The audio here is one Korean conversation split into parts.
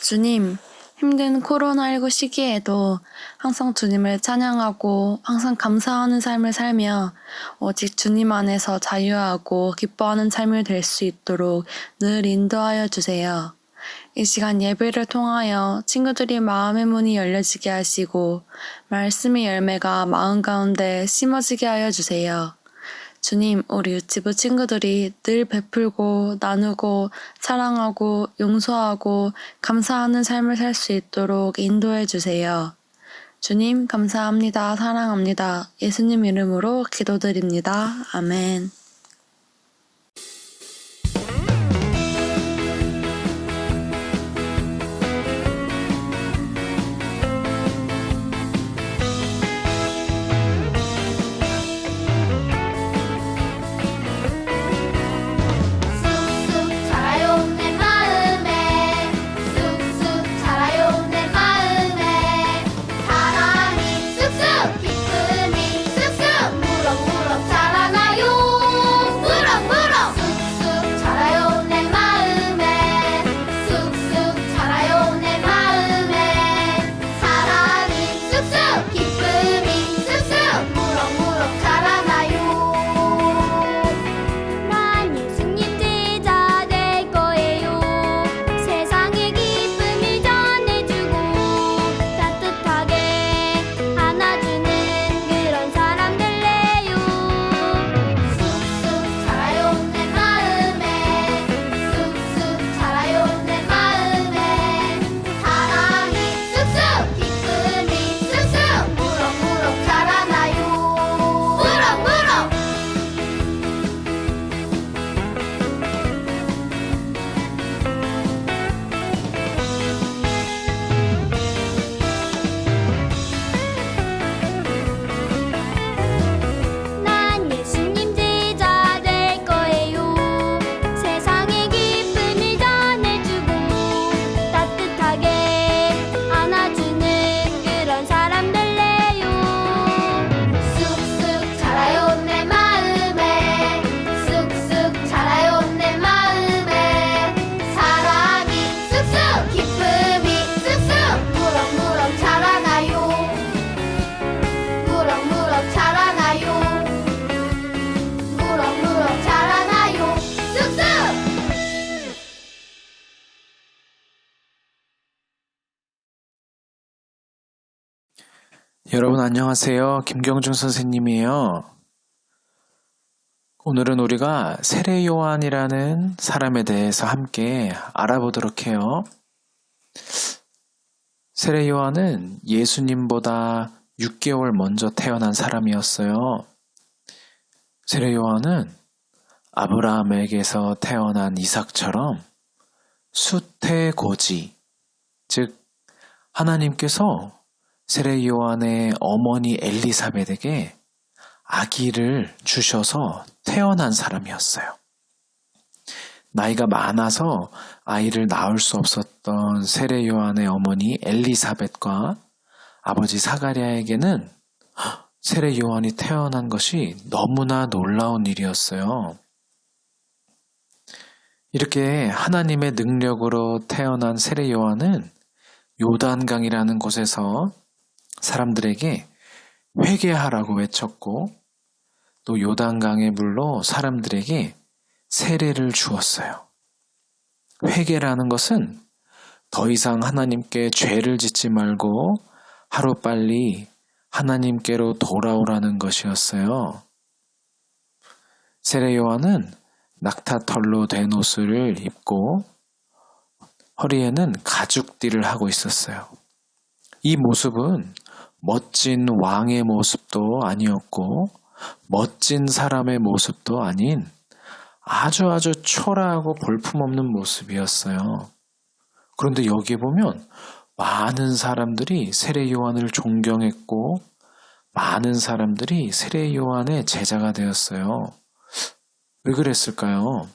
주님, 힘든 코로나19 시기에도 항상 주님을 찬양하고 항상 감사하는 삶을 살며 오직 주님 안에서 자유하고 기뻐하는 삶을 될 수 있도록 늘 인도하여 주세요. 이 시간 예배를 통하여 친구들이 마음의 문이 열려지게 하시고 말씀의 열매가 마음 가운데 심어지게 하여 주세요. 주님, 우리 유치부 친구들이 늘 베풀고 나누고 사랑하고 용서하고 감사하는 삶을 살 수 있도록 인도해 주세요. 주님, 감사합니다. 사랑합니다. 예수님 이름으로 기도드립니다. 아멘. 여러분 안녕하세요. 김경중 선생님이에요. 오늘은 우리가 세례 요한이라는 사람에 대해서 함께 알아보도록 해요. 세례 요한은 예수님보다 6개월 먼저 태어난 사람이었어요. 세례 요한은 아브라함에게서 태어난 이삭처럼 수태고지, 즉 하나님께서 세례 요한의 어머니 엘리사벳에게 아기를 주셔서 태어난 사람이었어요. 나이가 많아서 아이를 낳을 수 없었던 세례 요한의 어머니 엘리사벳과 아버지 사가랴에게는 세례 요한이 태어난 것이 너무나 놀라운 일이었어요. 이렇게 하나님의 능력으로 태어난 세례 요한은 요단강이라는 곳에서 사람들에게 회개하라고 외쳤고 또 요단강의 물로 사람들에게 세례를 주었어요. 회개라는 것은 더 이상 하나님께 죄를 짓지 말고 하루빨리 하나님께로 돌아오라는 것이었어요. 세례 요한은 낙타털로 된 옷을 입고 허리에는 가죽띠를 하고 있었어요. 이 모습은 멋진 왕의 모습도 아니었고, 멋진 사람의 모습도 아닌 아주 아주 초라하고 볼품없는 모습이었어요. 그런데 여기에 보면 많은 사람들이 세례 요한을 존경했고, 많은 사람들이 세례 요한의 제자가 되었어요. 왜 그랬을까요?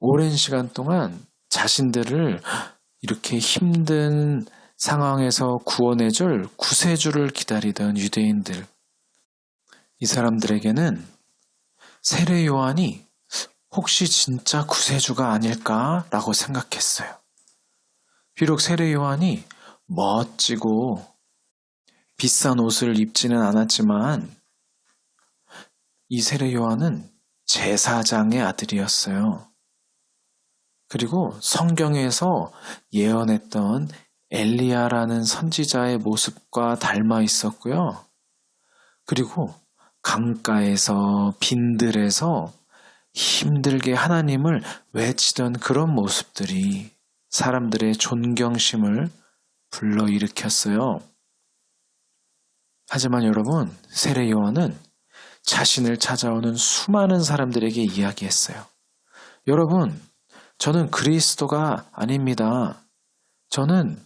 오랜 시간 동안 자신들을 이렇게 힘든 상황에서 구원해줄 구세주를 기다리던 유대인들. 이 사람들에게는 세례 요한이 혹시 진짜 구세주가 아닐까라고 생각했어요. 비록 세례 요한이 멋지고 비싼 옷을 입지는 않았지만 이 세례 요한은 제사장의 아들이었어요. 그리고 성경에서 예언했던 엘리야라는 선지자의 모습과 닮아 있었고요. 그리고 강가에서 빈들에서 힘들게 하나님을 외치던 그런 모습들이 사람들의 존경심을 불러일으켰어요. 하지만 여러분, 세례 요한은 자신을 찾아오는 수많은 사람들에게 이야기했어요. 여러분, 저는 그리스도가 아닙니다. 저는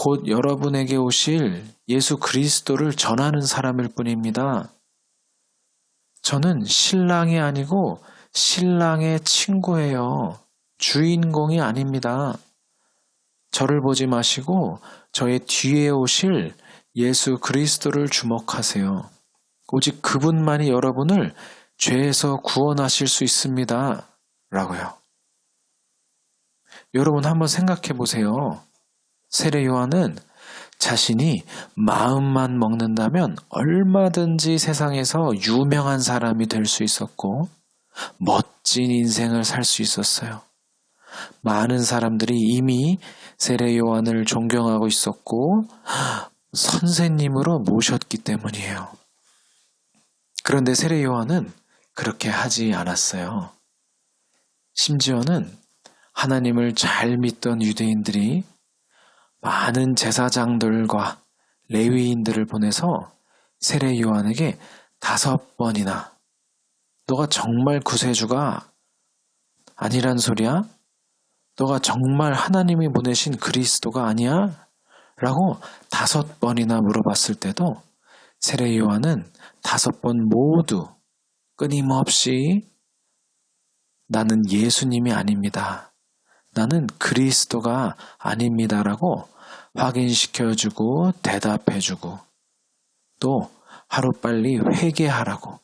곧 여러분에게 오실 예수 그리스도를 전하는 사람일 뿐입니다. 저는 신랑이 아니고 신랑의 친구예요. 주인공이 아닙니다. 저를 보지 마시고 저의 뒤에 오실 예수 그리스도를 주목하세요. 오직 그분만이 여러분을 죄에서 구원하실 수 있습니다. 라고요. 여러분 한번 생각해 보세요. 세례 요한은 자신이 마음만 먹는다면 얼마든지 세상에서 유명한 사람이 될 수 있었고 멋진 인생을 살 수 있었어요. 많은 사람들이 이미 세례 요한을 존경하고 있었고 선생님으로 모셨기 때문이에요. 그런데 세례 요한은 그렇게 하지 않았어요. 심지어는 하나님을 잘 믿던 유대인들이 많은 제사장들과 레위인들을 보내서 세례 요한에게 다섯 번이나 너가 정말 구세주가 아니란 소리야? 너가 정말 하나님이 보내신 그리스도가 아니야? 라고 다섯 번이나 물어봤을 때도 세례 요한은 다섯 번 모두 끊임없이 나는 예수님이 아닙니다. 나는 그리스도가 아닙니다라고 확인시켜주고 대답해주고 또 하루빨리 회개하라고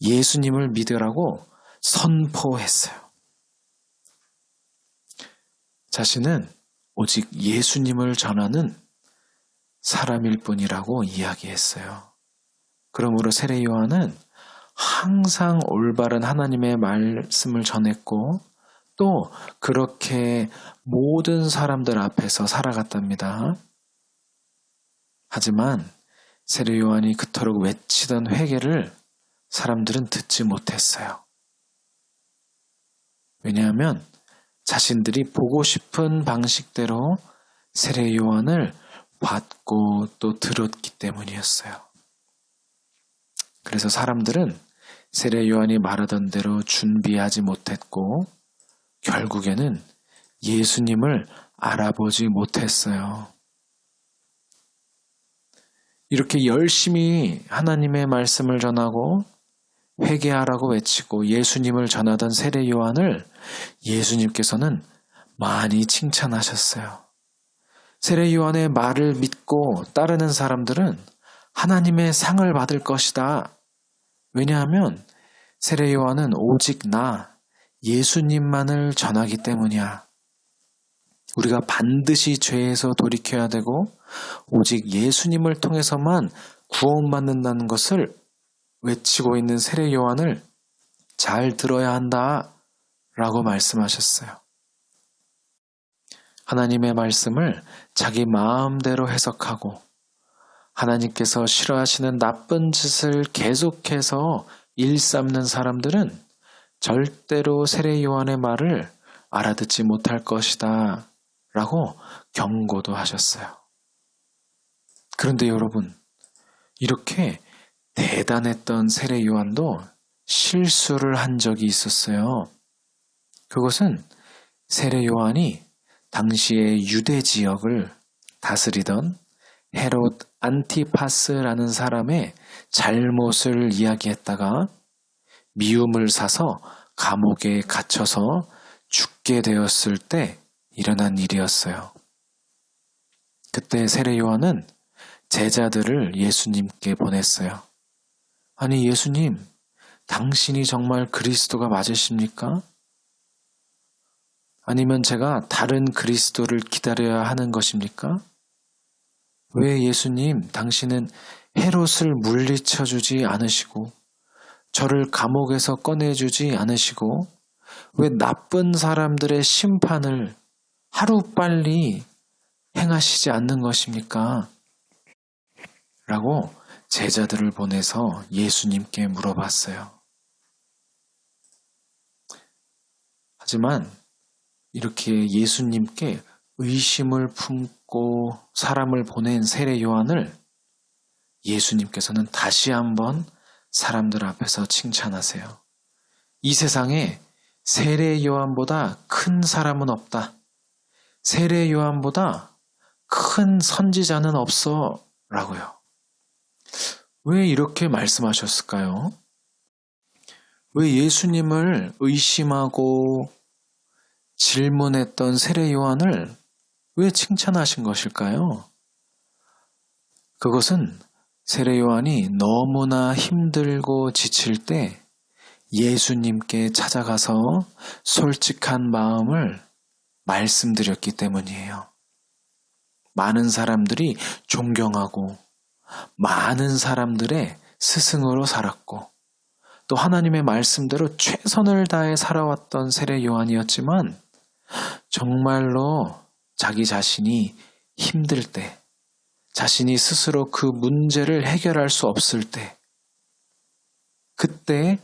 예수님을 믿으라고 선포했어요. 자신은 오직 예수님을 전하는 사람일 뿐이라고 이야기했어요. 그러므로 세례 요한은 항상 올바른 하나님의 말씀을 전했고 또 그렇게 모든 사람들 앞에서 살아갔답니다. 하지만 세례 요한이 그토록 외치던 회개를 사람들은 듣지 못했어요. 왜냐하면 자신들이 보고 싶은 방식대로 세례 요한을 봤고 또 들었기 때문이었어요. 그래서 사람들은 세례 요한이 말하던 대로 준비하지 못했고 결국에는 예수님을 알아보지 못했어요. 이렇게 열심히 하나님의 말씀을 전하고 회개하라고 외치고 예수님을 전하던 세례 요한을 예수님께서는 많이 칭찬하셨어요. 세례 요한의 말을 믿고 따르는 사람들은 하나님의 상을 받을 것이다. 왜냐하면 세례 요한은 오직 나 예수님만을 전하기 때문이야. 우리가 반드시 죄에서 돌이켜야 되고 오직 예수님을 통해서만 구원받는다는 것을 외치고 있는 세례 요한을 잘 들어야 한다 라고 말씀하셨어요. 하나님의 말씀을 자기 마음대로 해석하고 하나님께서 싫어하시는 나쁜 짓을 계속해서 일삼는 사람들은 절대로 세례 요한의 말을 알아듣지 못할 것이다 라고 경고도 하셨어요. 그런데 여러분, 이렇게 대단했던 세례 요한도 실수를 한 적이 있었어요. 그것은 세례 요한이 당시의 유대 지역을 다스리던 헤롯 안티파스라는 사람의 잘못을 이야기했다가 미움을 사서 감옥에 갇혀서 죽게 되었을 때 일어난 일이었어요. 그때 세례 요한은 제자들을 예수님께 보냈어요. 아니, 예수님, 당신이 정말 그리스도가 맞으십니까? 아니면 제가 다른 그리스도를 기다려야 하는 것입니까? 왜 예수님, 당신은 헤롯을 물리쳐 주지 않으시고, 저를 감옥에서 꺼내주지 않으시고, 왜 나쁜 사람들의 심판을 하루빨리 행하시지 않는 것입니까? 라고 제자들을 보내서 예수님께 물어봤어요. 하지만 이렇게 예수님께 의심을 품고 사람을 보낸 세례 요한을 예수님께서는 다시 한번 사람들 앞에서 칭찬하세요. 이 세상에 세례 요한보다 큰 사람은 없다. 세례 요한보다 큰 선지자는 없어. 라고요. 왜 이렇게 말씀하셨을까요? 왜 예수님을 의심하고 질문했던 세례 요한을 왜 칭찬하신 것일까요? 그것은 세례 요한이 너무나 힘들고 지칠 때 예수님께 찾아가서 솔직한 마음을 말씀드렸기 때문이에요. 많은 사람들이 존경하고 많은 사람들의 스승으로 살았고 또 하나님의 말씀대로 최선을 다해 살아왔던 세례 요한이었지만 정말로 자기 자신이 힘들 때 자신이 스스로 그 문제를 해결할 수 없을 때 그때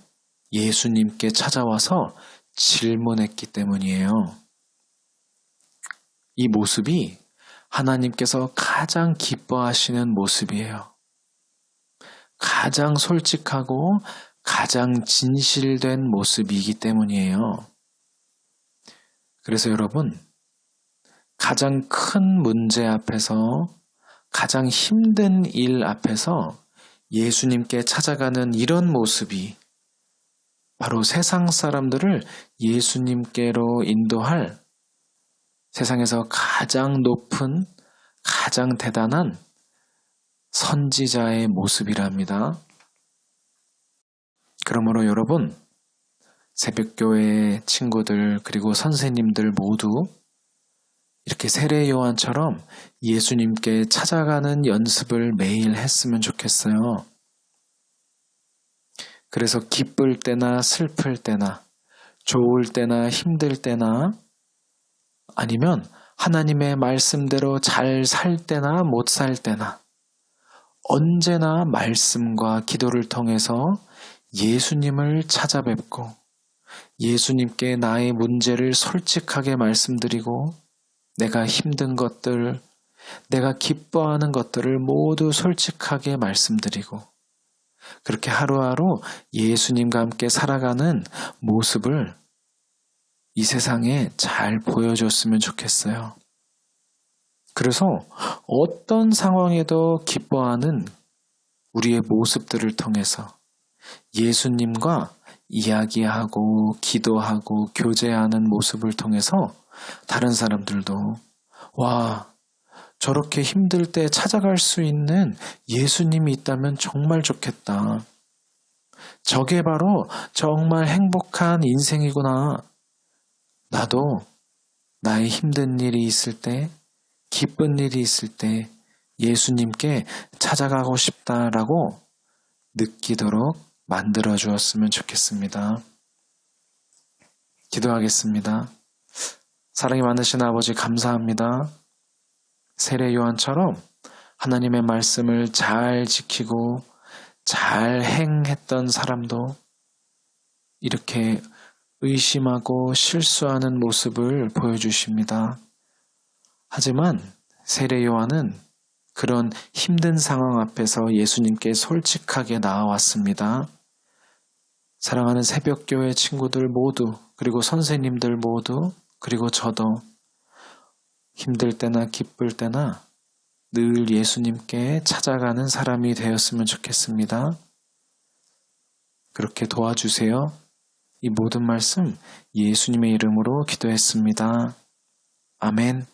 예수님께 찾아와서 질문했기 때문이에요. 이 모습이 하나님께서 가장 기뻐하시는 모습이에요. 가장 솔직하고 가장 진실된 모습이기 때문이에요. 그래서 여러분, 가장 큰 문제 앞에서, 가장 힘든 일 앞에서 예수님께 찾아가는 이런 모습이 바로 세상 사람들을 예수님께로 인도할 세상에서 가장 높은, 가장 대단한 선지자의 모습이랍니다. 그러므로 여러분, 새벽교회 친구들, 그리고 선생님들 모두 이렇게 세례 요한처럼 예수님께 찾아가는 연습을 매일 했으면 좋겠어요. 그래서 기쁠 때나 슬플 때나, 좋을 때나 힘들 때나, 아니면 하나님의 말씀대로 잘 살 때나 못 살 때나, 언제나 말씀과 기도를 통해서 예수님을 찾아뵙고 예수님께 나의 문제를 솔직하게 말씀드리고 내가 힘든 것들, 내가 기뻐하는 것들을 모두 솔직하게 말씀드리고 그렇게 하루하루 예수님과 함께 살아가는 모습을 이 세상에 잘 보여줬으면 좋겠어요. 그래서 어떤 상황에도 기뻐하는 우리의 모습들을 통해서 예수님과 이야기하고 기도하고 교제하는 모습을 통해서 다른 사람들도 와, 저렇게 힘들 때 찾아갈 수 있는 예수님이 있다면 정말 좋겠다. 저게 바로 정말 행복한 인생이구나. 나도 나의 힘든 일이 있을 때, 기쁜 일이 있을 때 예수님께 찾아가고 싶다라고 느끼도록 만들어 주었으면 좋겠습니다. 기도하겠습니다. 사랑이 많으신 아버지 감사합니다. 세례 요한처럼 하나님의 말씀을 잘 지키고 잘 행했던 사람도 이렇게 의심하고 실수하는 모습을 보여주십니다. 하지만 세례 요한은 그런 힘든 상황 앞에서 예수님께 솔직하게 나아왔습니다. 사랑하는 새벽교회 친구들 모두, 그리고 선생님들 모두, 그리고 저도 힘들 때나 기쁠 때나 늘 예수님께 찾아가는 사람이 되었으면 좋겠습니다. 그렇게 도와주세요. 이 모든 말씀 예수님의 이름으로 기도했습니다. 아멘.